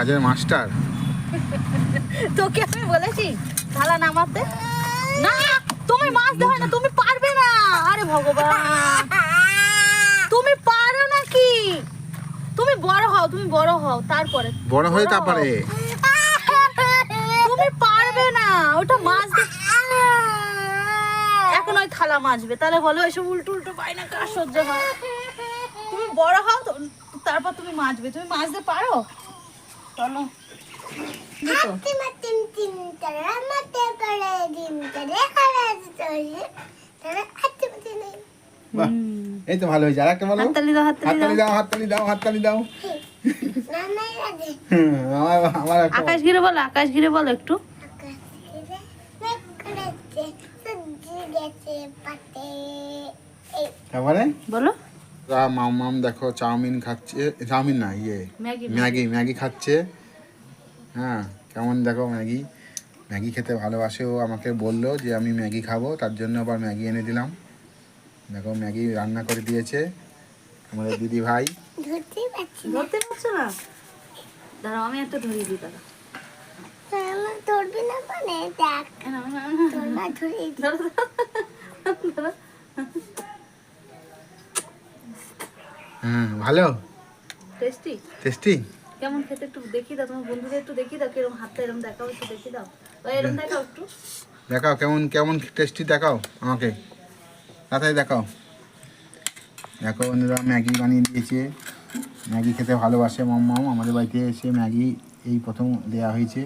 কাজের মাস্টার। তোকে আমি বলেছি থালা নামাতে। না তুমি মাছ দেবে না তুমি পারবে না। আরে ভগবান। তুমি পারো নাকি? তুমি বড় হও তুমি বড় হও তারপরে। বড় হয়ে তারপরে? তুমি পারবে না ওটা মাছ এখন ওই থালা মাজবে তাহলে বলো এসব উল্টো উল্টো পাই না কার সহ্য হয়? তুমি বড় হও তারপর তুমি মাজবে। তুমি মাজতে পারো? চলো বাহ, এই তো ভালো হয়েছে আর একটা বলো হাততালি দাও হাততালি দাও হাততালি দাও হাততালি দাও আকাশ ঘিরে বলো আকাশ ঘিরে বলো একটু তারপরে বলো মাম মাম দেখো চাউমিন খাচ্ছে চাউমিন না ইয়ে ম্যাগি ম্যাগি। ম্যাগি খাচ্ছে। হ্যাঁ কেমন দেখো ম্যাগি? ম্যাগি খেতে ভালোবাসে ও আমাকে বলল যে আমি ম্যাগি খাব তার জন্য আবার ম্যাগি এনে দিলাম। দেখো ম্যাগি রান্না করে দিয়েছে আমাদের দিদি ভাই। ধরতে পারছ না? দাঁড়াও আমি একটা ধরিয়ে দিই দাঁড়া ধরবি না মানে? দেখ। তোর ধরে হুম ভালো। টেস্টি টেস্টি কেমন খেতে একটু দেখি দাও তোমার বন্ধুদের একটু দেখি দাও কীরকম হাতটা এরকম দেখাও একটু দেখি দাও। এরকম দেখাও একটু। দেখাও কেমন কেমন টেস্টি দেখাও আমাকে। তাড়াতাড়ি দেখাও। দেখো বন্ধুরা ম্যাগি বানিয়ে দিয়েছে। ম্যাগি খেতে ভালোবাসে মাম্মাম আমাদের বাড়িতে এসে ম্যাগি এই প্রথম দেয়া হয়েছে।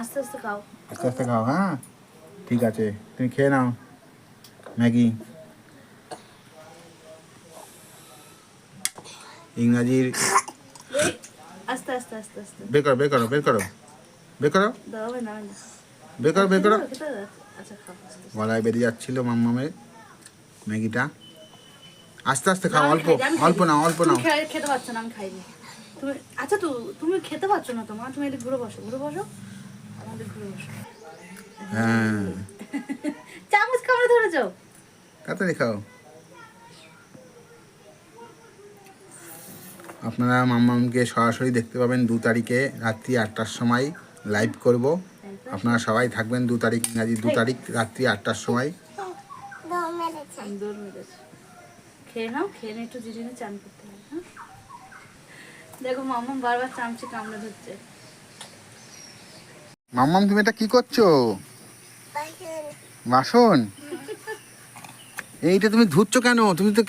আস্তে আস্তে খাও। আস্তে আস্তে খাও হ্যাঁ? ঠিক আছে তুমি খেয়ে নাও। ম্যাগি। ইংরাজির আস্তে আস্তে আস্তে আস্তে। বের করো বের করো বের করো। বের। বের বের। গলায় বেরিয়ে যাচ্ছিল মাম্মামের ম্যাগিটা। আস্তে আস্তে খাও অল্প। অল্প নাও অল্প নাও। খেতে পারছ না আমি খাইনি। তুমি আচ্ছা তো তুমি খেতে পারছ না তো? মা তুমি এদিকে ঘুরে বসো ঘুরে বসো। আমাদের ঘুরে বসো। হ্যাঁ। চামচ কামড়ে ধরেছো তাড়াতাড়ি খাও। আপনারা মাম্মামকে সরাসরি দেখতে পাবেন দু তারিখে রাত্রি আটটার সময় লাইভ করব। আপনারা সবাই থাকবেন দু তারিখ ইংরাজি দু তারিখ রাত্রি আটটার সময়। খেয়ে নাও খেয়ে একটু জিরিয়ে চান করতে হ্যাঁ? দেখো মামা বারবার চামচে কামড়ে ধরছে। মাম্মাম তুমি এটা কি করছ? বাসন? এইটা তুমি ধুচ্ছ কেন? তুমি তো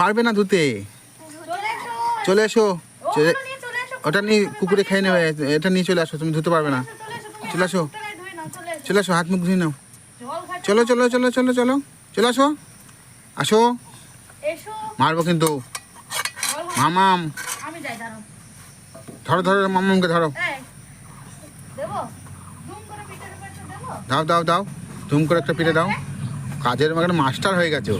পারবে না ধুতে? চলে এসো। ওটা নিয়ে কুকুরে খেয়ে নেবে এটা নিয়ে চলে আসো তুমি ধুতে পারবে না। চলে আসো। চলে আসো হাত মুখ ধুয়ে নাও। চলো চলো চলো চলো চলো। চলে আসো। আসো। মারবো কিন্তু। মামাম ধরো ধরো মামামকে ধরো এই দেবো ধুম করে পিঠের উপর একটু দেবো দাও দাও দাও। তুম করে একটা পিঠে দাও। কাজের মানে মাস্টার হয়ে গেছো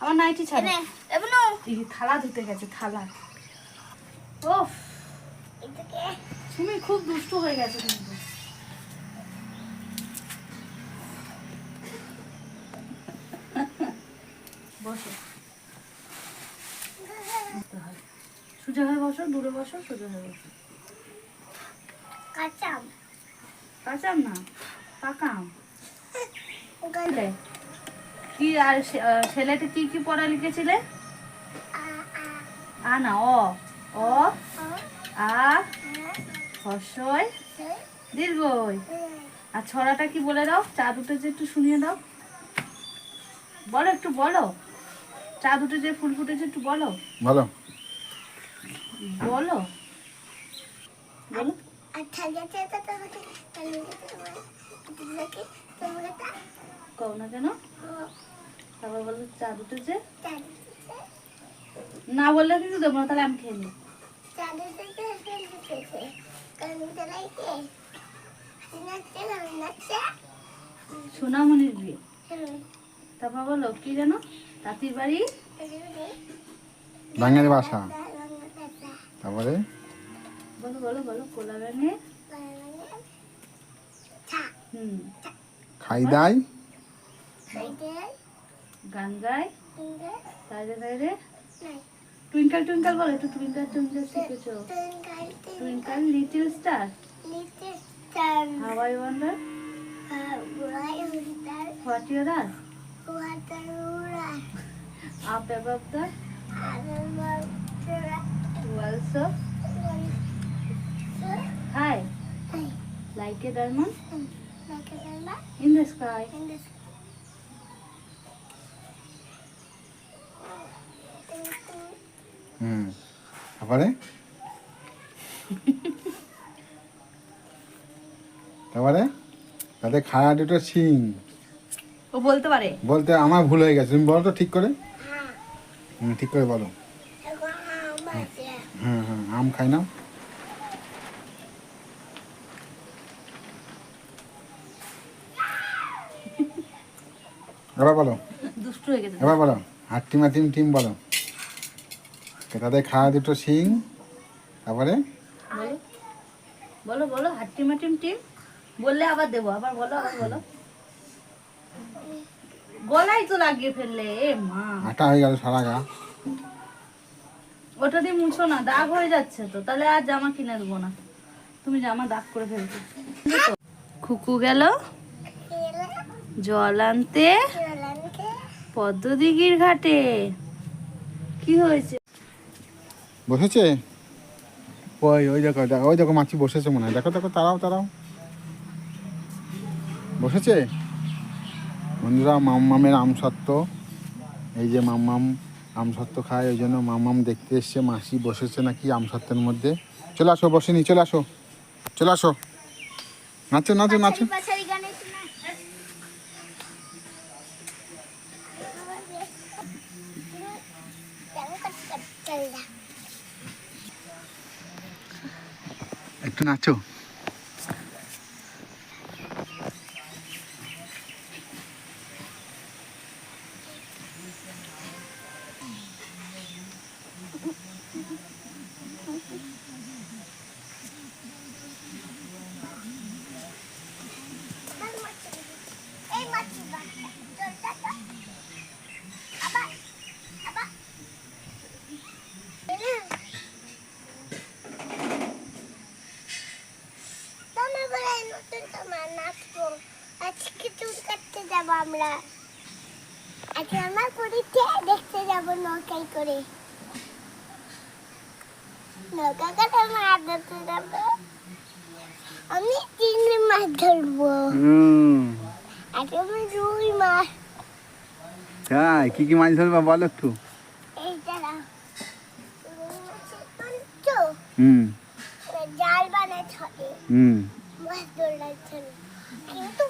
আমার নাইটি ছাড়ে। থালা ধুতে গেছে থালা। ও তুমি খুব দুষ্ট হয়ে গেছে কিন্তু। বসো। সোজা হয়ে বসো দূরে বসো সোজা হয়ে বসো। কাঁচাম কাঁচাম না পাকাম রে, কি আর ছেলেটা কি কি পড়া লিখেছিলে? আ না অ। অ আ হর্ষয় দীর্ঘই। আর ছড়াটা কি বলে দাও? চা দুটো যে একটু শুনিয়ে দাও। বলো একটু বলো। চা দুটো যে ফুল ফুটেছে একটু বলো। বলো। বলো। বলো। কও না কেন? তারপর বলো চা না বললে কিন্তু দেবো না, তাহলে আমি খেয়ে নিই বিয়ে। তারপর বলো, কি জানো? তাঁতির বাড়ি? বাঙালি ভাষা। তারপরে? বলো বলো বলো কোলা ব্যাঙে হুম। খাই দাই গান তাইরে তাইরে নাই। টুইঙ্কল টুইঙ্কল বলো একটু টুইঙ্কল টুইঙ্কল শিখেছো। Twinkle little star? I wonder? What your are up above the other মাত্রা walls of high like a diamond in the sky hmm তারপরে তারপরে তাতে খায়া দুটো শিং ও বলতে পারে। বলতে আমার ভুল হয়ে গেছে। তুমি বলো তো ঠিক করে। হুম ঠিক করে বলো। হ্যাঁ হ্যাঁ আম খাই না। এবার বলো। দুষ্টু হয়ে গেছে। এবার বলো হাট্টিমা টিম টিম বলো। তাদের খাওয়া দুটো শিং তারপরে? বলো। বলো বলো হাট্টি টিম। বললে আবার দেবো আবার বলো আবার বলো। গলায় তো লাগিয়ে ফেললে এ মা। আটা হয়ে গেল সারা গা। ওটা দিয়ে মুছো না দাগ হয়ে যাচ্ছে তো তাহলে আর জামা কিনে দেবো না। তুমি জামা দাগ করে ফেলছো খুকু গেল। জল আনতে। পদ্মদিঘির ঘাটে। কি হয়েছে? বসেছে? ওই ওই দেখো দেখো ওই দেখো মাছি বসেছে মনে হয়। দেখো দেখো তারাও তারাও। বসেছে? বন্ধুরা মাম্মামের আম সত্ত্ব এই যে মাম্মাম আম সত্ত্ব খায় ওই জন্য মাম্মাম দেখতে এসছে মাসি বসেছে নাকি আম সত্ত্বের মধ্যে। চলে আসো বসেনি চলে আসো। চলে আসো। নাচো নাচো নাচো। একটু নাচো এই মাছি বাচ্চা চল টাটা আবার আবার তোমার বলে নতুন তোমার নাচবো আজকে চুল কাটতে যাব আমরা। আজকে আমার পরীক্ষা দেখতে যাব নৌকায় করে। নৌকা করে মাছ ধরতে যাব। আমি চিংড়ি মাছ ধরবো। আজকে আমি রুই মাছ। তাই কি কি মাছ ধরবা বলো একটু? হুম। জাল বানায় ছড়ে হুম। মাছ ধরার জন্য কিন্তু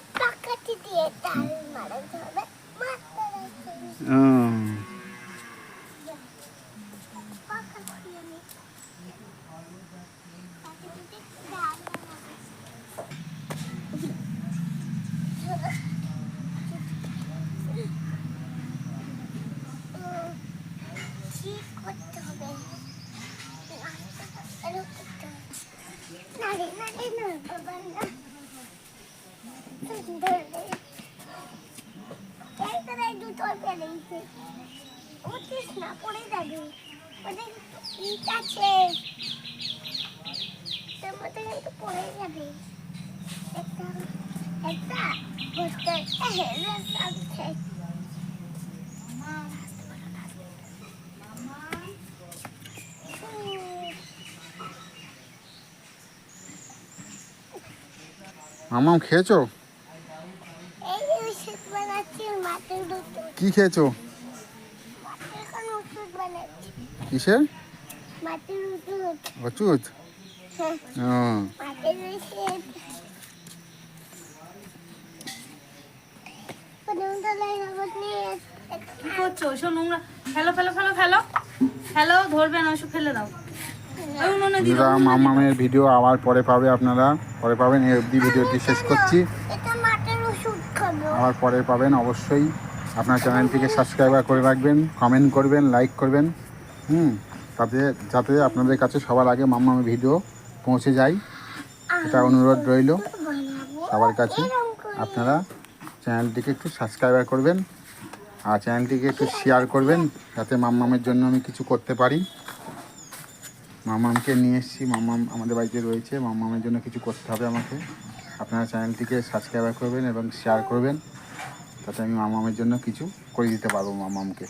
Bye. দিয়ে জাল মারাতে হবে মাছ ধরার জন্য পাকা খুলে নি পাকাটি দিয়ে জাল বানাবে। উম, ঠিক করতে হবে এরকম করতে হবে। না রে, না রে, না, বাবা, না। সুন্দর রে। এই তো রে, দুটো বেরিয়েছে। উঠিস না, পড়ে যাবি। ওদের ইট আছে। তোর মধ্যে কিন্তু পড়ে যাবি। একটা খেয়েছো কি খেয়েছো? কিসের? অচুত হ্যাঁ। কি করছ? নোংরা। ফেলো ফেলো ফেলো ফেলো। ফেলো ধরবে না ওইসব ফেলে দাও। ওই উনুনে দিয়ে দাও, বন্ধুরা উনুনে দিয়ে দাও। মামামের ভিডিও আবার পরে পাবে আপনারা। পরে পাবেন এই অবধি ভিডিওটি শেষ করছি। আবার পরে পাবেন অবশ্যই। আপনার চ্যানেলটিকে সাবস্ক্রাইবার করে রাখবেন কমেন্ট করবেন লাইক করবেন হুম? তাতে যাতে আপনাদের কাছে সবার আগে মামামের ভিডিও পৌঁছে যায়। এটা অনুরোধ রইল সবার কাছে। আপনারা চ্যানেলটিকে একটু সাবস্ক্রাইবার করবেন আর চ্যানেলটিকে একটু শেয়ার করবেন যাতে মাম্মামের জন্য আমি কিছু করতে পারি। মামামকে নিয়ে এসেছি মামাম আমাদের বাড়িতে রয়েছে মামামের জন্য কিছু করতে হবে আমাকে। আপনারা চ্যানেলটিকে সাবস্ক্রাইব করবেন এবং শেয়ার করবেন। তাতে আমি মামামের জন্য কিছু করে দিতে পারব মামামকে।